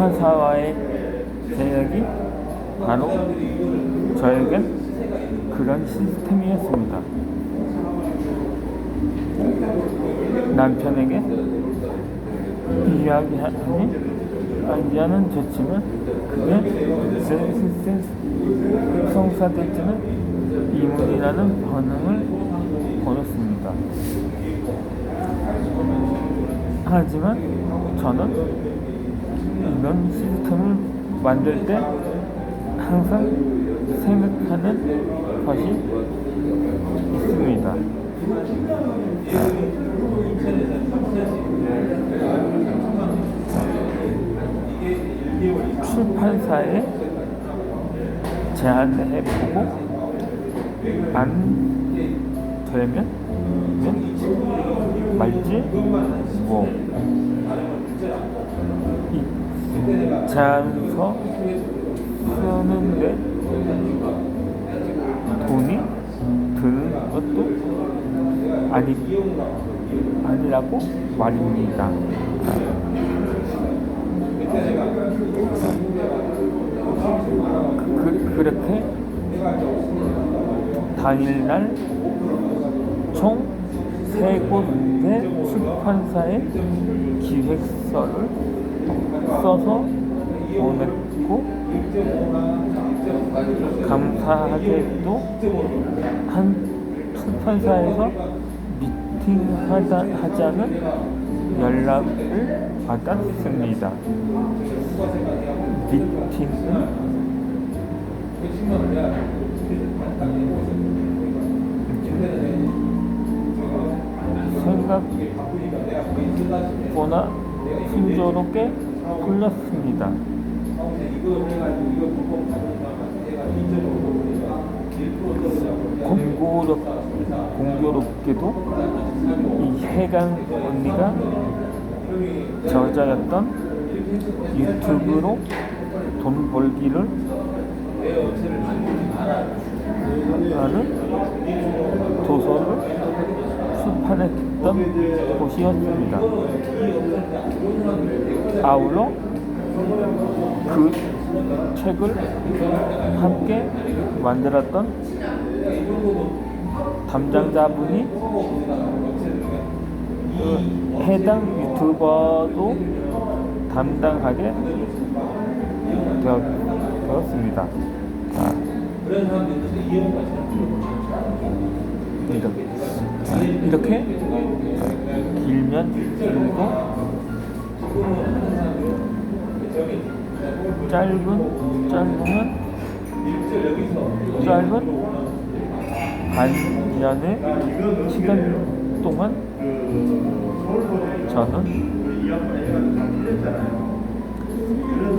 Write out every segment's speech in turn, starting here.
출판사와의 계약이 바로 저에겐 그런 시스템이었습니다. 남편에게 이야기하니 아이디어는 좋지만 그게 제 시스템 성사될지는 이문이라는 반응을 보였습니다. 하지만 저는 이런 시스템을 만들 때 항상 생각하는 것이 있습니다. 출판사에 제안을 해보고 안 되면 말지 뭐 이 제안서 쓰는데 돈이 드는 것도 아니 아니라고 말입니다. 그, 그 렇게 당일날 총 세 곳의 출판사에 기획서를 써서 보냈고 감사하게도 한 출판사에서 미팅하자는 연락을 받았습니다. 미팅은 생각보다 순조롭게 풀렸습니다. 공교롭, 공교롭게도 이 해강 언니가 저자였던 유튜브로 돈 벌기를 하는 도서를 출판했던 곳이었습니다. 아울러 그 책을 함께 만들었던 담당자분이 그 해당 유튜버도 담당하게 되었, 되었습니다. 이렇게, 이렇게 길면 길고 짧은? 짧으면? 짧은? 반년의 시간 동안? 저는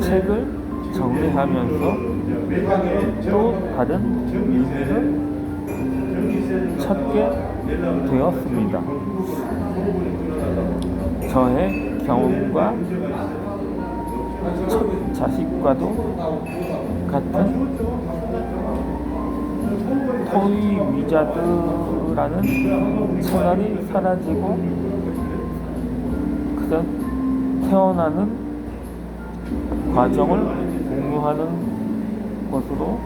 책을 정리하면서 또 다른 의미를 찾게 되었습니다. 저의 경험과 첫 자식과도 같은 토이 위자드라는 채널이 사라지고 그저 태어나는 과정을 공유하는 것으로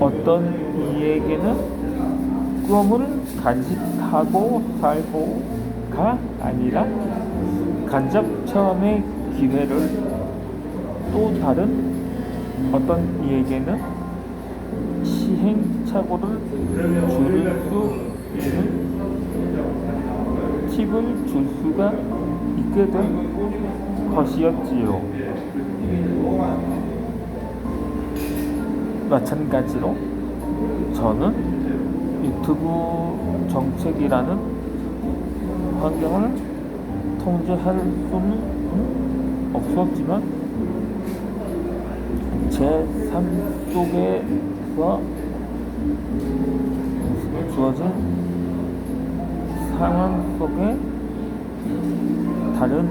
어떤 이에게는 꿈을 간직하고 살고가 아니라 간접 체험의 기회를 또 다른 어떤 이에게는 시행착오를 줄수 있는 팁을 줄 수가 있게 된 것이었지요. 마찬가지로 저는 유튜브 정책이라는 환경을 통제할 수는 없었지만 제 삶 속에서 주어진 상황 속에 다른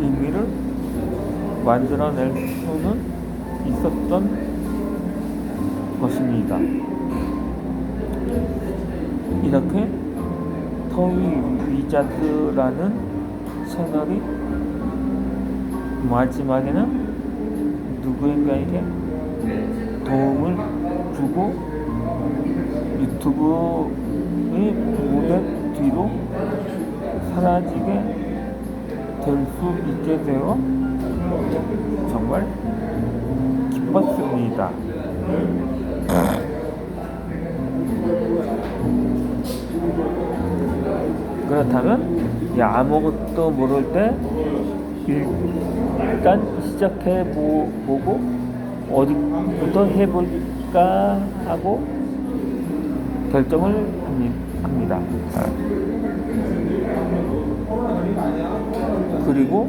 의미를 만들어낼 수는 있었던 것입니다. 이렇게 터위 위자드라는 채널이 마지막에는 누구인가에게 도움을 주고 유튜브의 무대 뒤로 사라지게 될 수 있게 되어 정말 기뻤습니다. 그렇다면 이 아무것도 모를 때 일- 일단 시작해 보- 보고 어디부터 해볼까 하고 결정을 합니- 합니다. 그리고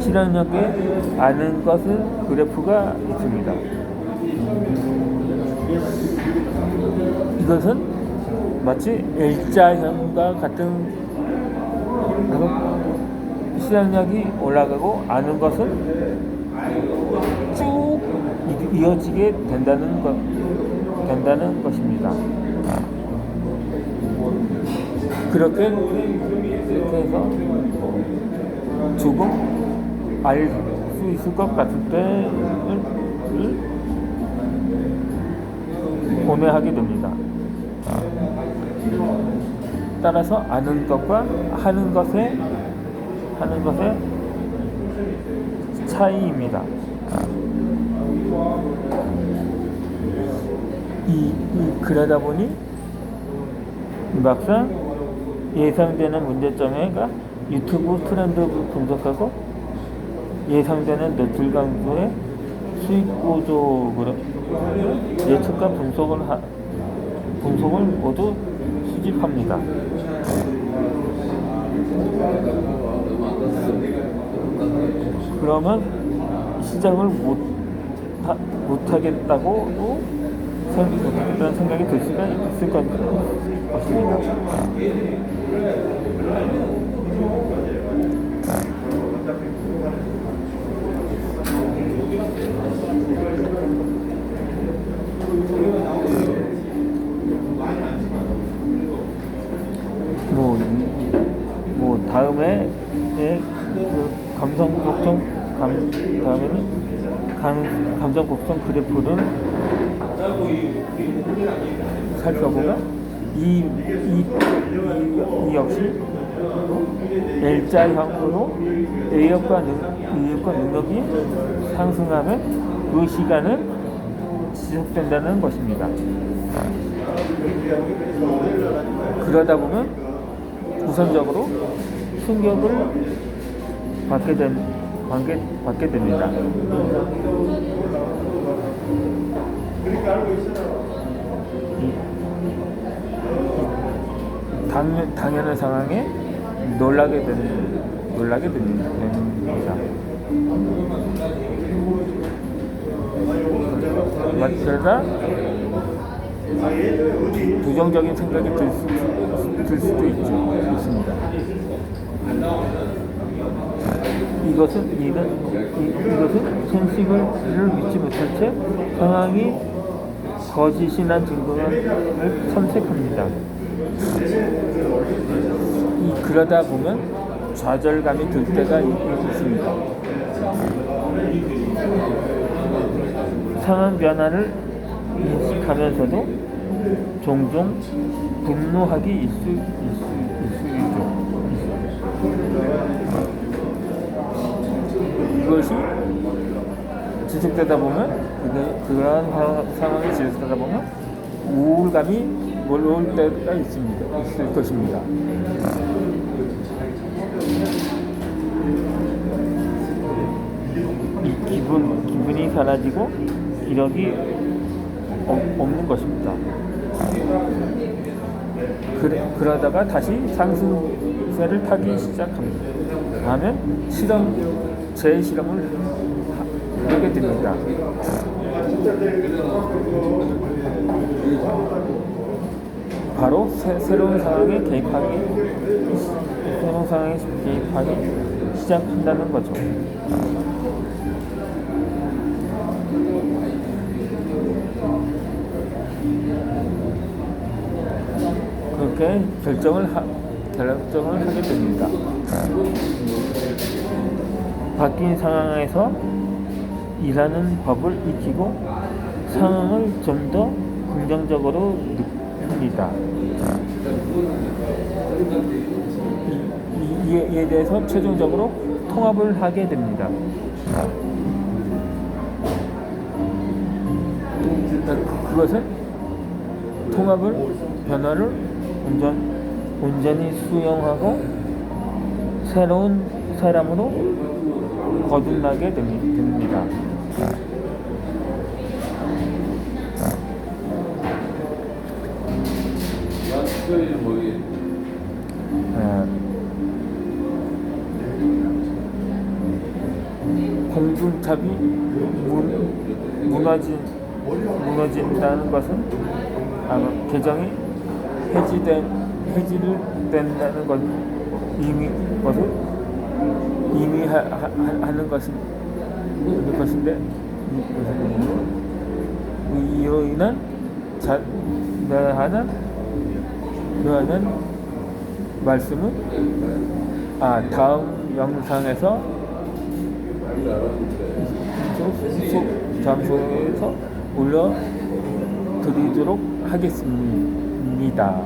실행력에 아는 것은 그래프가 있습니다. 이것은 마치 L자형과 같은 실행력이 올라가고 아는 것은 쭉 이- 이어지게 된다는 것 된다는 것입니다. 그렇게 이렇게 해서 조금 알 수 있을 것 같을 때를 고뇌하게 됩니다. 따라서 아는 것과 하는 것의 하는 것의 차이입니다. 이, 이 그러다 보니 막상 예상되는 문제점에 가 유튜브 트렌드 분석하고 예상되는 노출 강도의 수익 구조를 예측과 분석을 하, 분석을 모두 수집합니다. 그러면 시작을 못, 하, 못 하겠다고 못하겠다는 생각이 들 수가 있을 것 같습니다. 뭐, 뭐 다음에 예, 그 감성 곡성 감 다음에는 감, 감정 곡성 그래프를 살펴보면 이, 이, 이, 이 역시 L자형으로 A역과 능, A역과 능력이 상승하면 그 시간은 지속된다는 것입니다. 그러다 보면 우선적으로 충격을 받게 된 받게, 받게 됩니다. 이- 당, 당연한 상황에 놀라게 되는 놀라게 됩니다. 됩니다. 그러다 부정적인 생각이 들, 수, 들 수도 있죠. 있습니다. 이것은 이는 이, 이것은 현실을 믿지 못할 채 상황이 거짓이란 증거를 선택합니다. 이 그러다 보면 좌절감이 들 때가 있, 있습니다. 상황 변화를 인식하면서도 종종 분노하기 있을, 있을, 있을죠. 이것이 지속되다 보면 그게, 그러한 사- 상황이 지속되다 보면 우울감이 몰려올 때가 있습니다. 있을 것입니다. 이 기분 기분이 사라지고 기력이 없- 없는 것입니다. 그래, 그러다가 다시 상승세를 타기 시작합니다. 하면 실험 재실험을 하- 하게 됩니다. 바로 새, 새로운 상황에 개입하기 새로운 상황에 개입하기 시작한다는 거죠. 그렇게 결정을 하, 결정을 하게 됩니다. 바뀐 상황에서 일하는 법을 익히고 상황을 좀 더 긍정적으로 이, 이에 대해서 최종적으로 통합을 하게 됩니다. 그- 그것은 통합을 변화를 온전, 온전히 수용하고 새로운 사람으로 거듭나게 됩니- 됩니다. 아, 공중탑이 무, 무너진, 무너진다는 것은 아마 개정이 해지된 해지를 된다는 것 이미 것을 이미 하, 하, 하는 것인 하는 것인데 이- 이로 인한 자, 묘하는 묘하는 말씀은 아 다음 영상에서 소- 장소에서 올려 드리도록 하겠습니다.